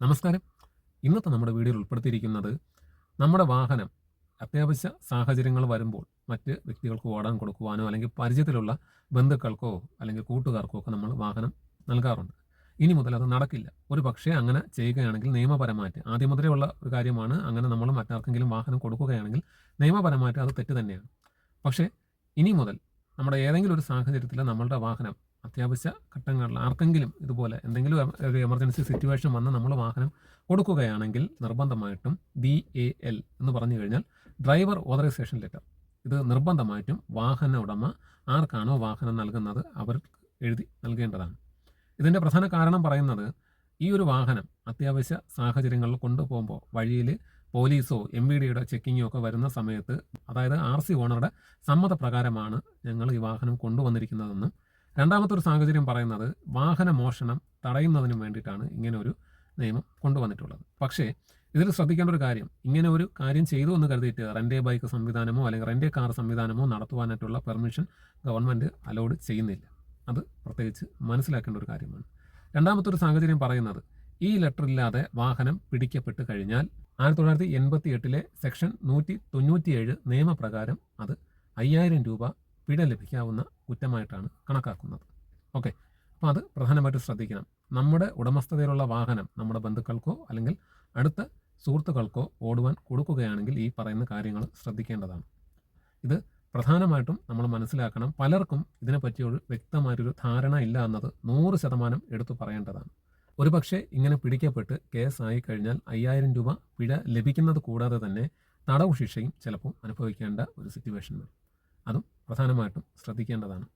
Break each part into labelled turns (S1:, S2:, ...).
S1: നമസ്കാരം. ഇന്നത്തെ നമ്മുടെ വീഡിയോയിൽ ഉൾപ്പെടുത്തിയിരിക്കുന്നത് നമ്മുടെ വാഹനം അത്യാവശ്യ സാഹചര്യങ്ങൾ വരുമ്പോൾ മറ്റ് വ്യക്തികൾക്ക് ഓടാൻ കൊടുക്കുവാനോ അല്ലെങ്കിൽ പരിചയത്തിലുള്ള ബന്ധുക്കൾക്കോ അല്ലെങ്കിൽ കൂട്ടുകാർക്കോ ഒക്കെ നമ്മൾ വാഹനം നൽകാറുണ്ട്. ഇനി മുതൽ അത് നടക്കില്ല. ഒരു പക്ഷേ അങ്ങനെ ചെയ്യുകയാണെങ്കിൽ നിയമപരമായിട്ട് ആദ്യം മുതലേ ഉള്ള ഒരു കാര്യമാണ് അങ്ങനെ നമ്മൾ മറ്റാർക്കെങ്കിലും വാഹനം കൊടുക്കുകയാണെങ്കിൽ നിയമപരമായിട്ട് അത് തെറ്റ് തന്നെയാണ്. പക്ഷേ ഇനി മുതൽ നമ്മുടെ ഏതെങ്കിലും ഒരു സാഹചര്യത്തിൽ നമ്മളുടെ വാഹനം അത്യാവശ്യ ഘട്ടങ്ങളിൽ ആർക്കെങ്കിലും ഇതുപോലെ എന്തെങ്കിലും ഒരു എമർജൻസി സിറ്റുവേഷൻ വന്ന് നമ്മൾ വാഹനം കൊടുക്കുകയാണെങ്കിൽ നിർബന്ധമായിട്ടും ഡി എ എൽ എന്ന് പറഞ്ഞു കഴിഞ്ഞാൽ ഡ്രൈവർ ഓതറൈസേഷൻ ലെറ്റർ ഇത് നിർബന്ധമായിട്ടും വാഹന ഉടമ ആർക്കാണോ വാഹനം നൽകുന്നത് അവർക്ക് എഴുതി നൽകേണ്ടതാണ്. ഇതിന്റെ പ്രധാന കാരണം പറയുന്നത് ഈ ഒരു വാഹനം അത്യാവശ്യ സാഹചര്യങ്ങളിൽ കൊണ്ടുപോകുമ്പോൾ വഴിയിൽ പോലീസോ എം വി ഡിയുടെ ചെക്കിങ്ങോ ഒക്കെ വരുന്ന സമയത്ത് അതായത് ആർ സി ഓണറുടെ സമ്മതപ്രകാരമാണ് ഞങ്ങൾ ഈ വാഹനം കൊണ്ടുവന്നിരിക്കുന്നതെന്നും രണ്ടാമത്തെ ഒരു സാഹചര്യം പറയുന്നത് വാഹന മോഷണം തടയുന്നതിനും വേണ്ടിയിട്ടാണ് ഇങ്ങനെ ഒരു നിയമം കൊണ്ടുവന്നിട്ടുള്ളത്. പക്ഷേ ഇതിൽ ശ്രദ്ധിക്കേണ്ട ഒരു കാര്യം ഇങ്ങനെ ഒരു കാര്യം ചെയ്തു എന്ന് കരുതിയിട്ട് റെന്റേ ബൈക്ക് സംവിധാനമോ അല്ലെങ്കിൽ റെന്റേ കാർ സംവിധാനമോ നടത്തുവാനായിട്ടുള്ള പെർമിഷൻ ഗവൺമെന്റ് അലോഡ് ചെയ്യുന്നില്ല. അത് പ്രത്യേകിച്ച് മനസ്സിലാക്കേണ്ട ഒരു കാര്യമാണ്. രണ്ടാമത്തെ ഒരു സാഹചര്യം പറയുന്നത് ഈ ലെറ്റർ ഇല്ലാതെ വാഹനം പിടിക്കപ്പെട്ട് കഴിഞ്ഞാൽ ആയിരത്തി തൊള്ളായിരത്തി എൺപത്തി എട്ടിലെ സെക്ഷൻ നൂറ്റി തൊണ്ണൂറ്റിയേഴ് നിയമപ്രകാരം അത് അയ്യായിരം രൂപ പിഴ ലഭിക്കാവുന്ന കുറ്റമായിട്ടാണ് കണക്കാക്കുന്നത്. ഓക്കെ. അപ്പോൾ അത് പ്രധാനമായിട്ട് ശ്രദ്ധിക്കണം. നമ്മുടെ ഉടമസ്ഥതയിലുള്ള വാഹനം നമ്മുടെ ബന്ധുക്കൾക്കോ അല്ലെങ്കിൽ അടുത്ത സുഹൃത്തുക്കൾക്കോ ഓടുവാൻ കൊടുക്കുകയാണെങ്കിൽ ഈ പറയുന്ന കാര്യങ്ങൾ ശ്രദ്ധിക്കേണ്ടതാണ്. ഇത് പ്രധാനമായിട്ടും നമ്മൾ മനസ്സിലാക്കണം. പലർക്കും ഇതിനെപ്പറ്റി ഒരു വ്യക്തമായിട്ടൊരു ധാരണ ഇല്ല എന്നത് നൂറ് ശതമാനം എടുത്തു പറയേണ്ടതാണ്. ഒരുപക്ഷെ ഇങ്ങനെ പിടിക്കപ്പെട്ട് കേസായി കഴിഞ്ഞാൽ അയ്യായിരം രൂപ പിഴ ലഭിക്കുന്നത് കൂടാതെ തന്നെ തടവ് ശിക്ഷയും ചിലപ്പോൾ അനുഭവിക്കേണ്ട ഒരു സിറ്റുവേഷൻ വരും. അതും പ്രധാനമായിട്ടും ശ്രദ്ധിക്കേണ്ടതാണ്.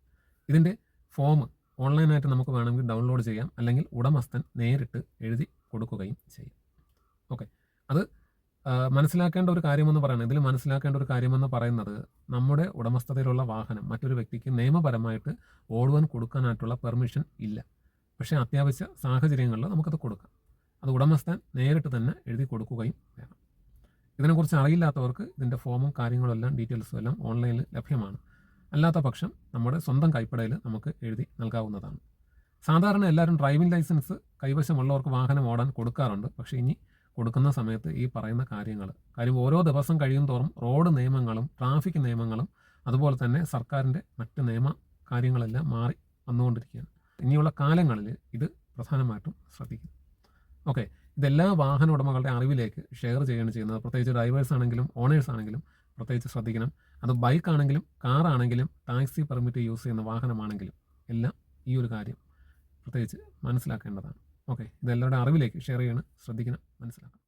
S1: ഇതിന്റെ ഫോം ഓൺലൈനായിട്ട് നമുക്ക് വേണമെങ്കിൽ ഡൗൺലോഡ് ചെയ്യാം. അല്ലെങ്കിൽ ഉടമസ്ഥൻ നേരിട്ട് എഴുതി കൊടുക്കുകയും ചെയ്യും. ഓക്കെ അത് മനസ്സിലാക്കേണ്ട ഒരു കാര്യമെന്ന് പറയുന്നത് ഇതിൽ മനസ്സിലാക്കേണ്ട ഒരു കാര്യമെന്ന് പറയുന്നത് നമ്മുടെ ഉടമസ്ഥതയിലുള്ള വാഹനം മറ്റൊരു വ്യക്തിക്ക് നിയമപരമായിട്ട് ഓടുവാൻ കൊടുക്കാനായിട്ടുള്ള പെർമിഷൻ ഇല്ല. പക്ഷേ അത്യാവശ്യ സാഹചര്യങ്ങളിൽ നമുക്കത് കൊടുക്കാം. അത് ഉടമസ്ഥൻ നേരിട്ട് തന്നെ എഴുതി കൊടുക്കുകയും വേണം. ഇതിനെക്കുറിച്ച് അറിയില്ലാത്തവർക്ക് ഇതിന്റെ ഫോമും കാര്യങ്ങളും എല്ലാം ഡീറ്റെയിൽസും എല്ലാം ഓൺലൈനിൽ ലഭ്യമാണ്. അല്ലാത്ത പക്ഷം നമ്മുടെ സ്വന്തം കൈപ്പടയിൽ നമുക്ക് എഴുതി നൽകാവുന്നതാണ്. സാധാരണ എല്ലാവരും ഡ്രൈവിംഗ് ലൈസൻസ് കൈവശമുള്ളവർക്ക് വാഹനം ഓടാൻ കൊടുക്കാറുണ്ട്. പക്ഷേ ഇനി കൊടുക്കുന്ന സമയത്ത് ഈ പറയുന്ന കാര്യങ്ങൾ കാര്യം ഓരോ ദിവസം കഴിയും തോറും റോഡ് നിയമങ്ങളും ട്രാഫിക് നിയമങ്ങളും അതുപോലെ തന്നെ സർക്കാരിന്റെ മറ്റ് നിയമ കാര്യങ്ങളെല്ലാം മാറി വന്നുകൊണ്ടിരിക്കുകയാണ്. ഇനിയുള്ള കാലങ്ങളിൽ ഇത് പ്രധാനമായിട്ടും ശ്രദ്ധിക്കും. ഓക്കെ ഇതെല്ലാ വാഹന ഉടമകളുടെ അറിവിലേക്ക് ഷെയർ ചെയ്യുകയാണ് ചെയ്യുന്നത്. പ്രത്യേകിച്ച് ഡ്രൈവേഴ്സ് ആണെങ്കിലും ഓണേഴ്സ് ആണെങ്കിലും പ്രത്യേകിച്ച് ശ്രദ്ധിക്കണം. അത് ബൈക്ക് ആണെങ്കിലും കാർ ആണെങ്കിലും ടാക്സി പെർമിറ്റ് യൂസ് ചെയ്യുന്ന വാഹനമാണെങ്കിലും എല്ലാം ഈ ഒരു കാര്യം പ്രത്യേകിച്ച് മനസ്സിലാക്കേണ്ടതാണ്. ഓക്കെ ഇതെല്ലാവരുടെ അറിവിലേക്ക് ഷെയർ ചെയ്യണം. ശ്രദ്ധിക്കണം മനസ്സിലാക്കണം.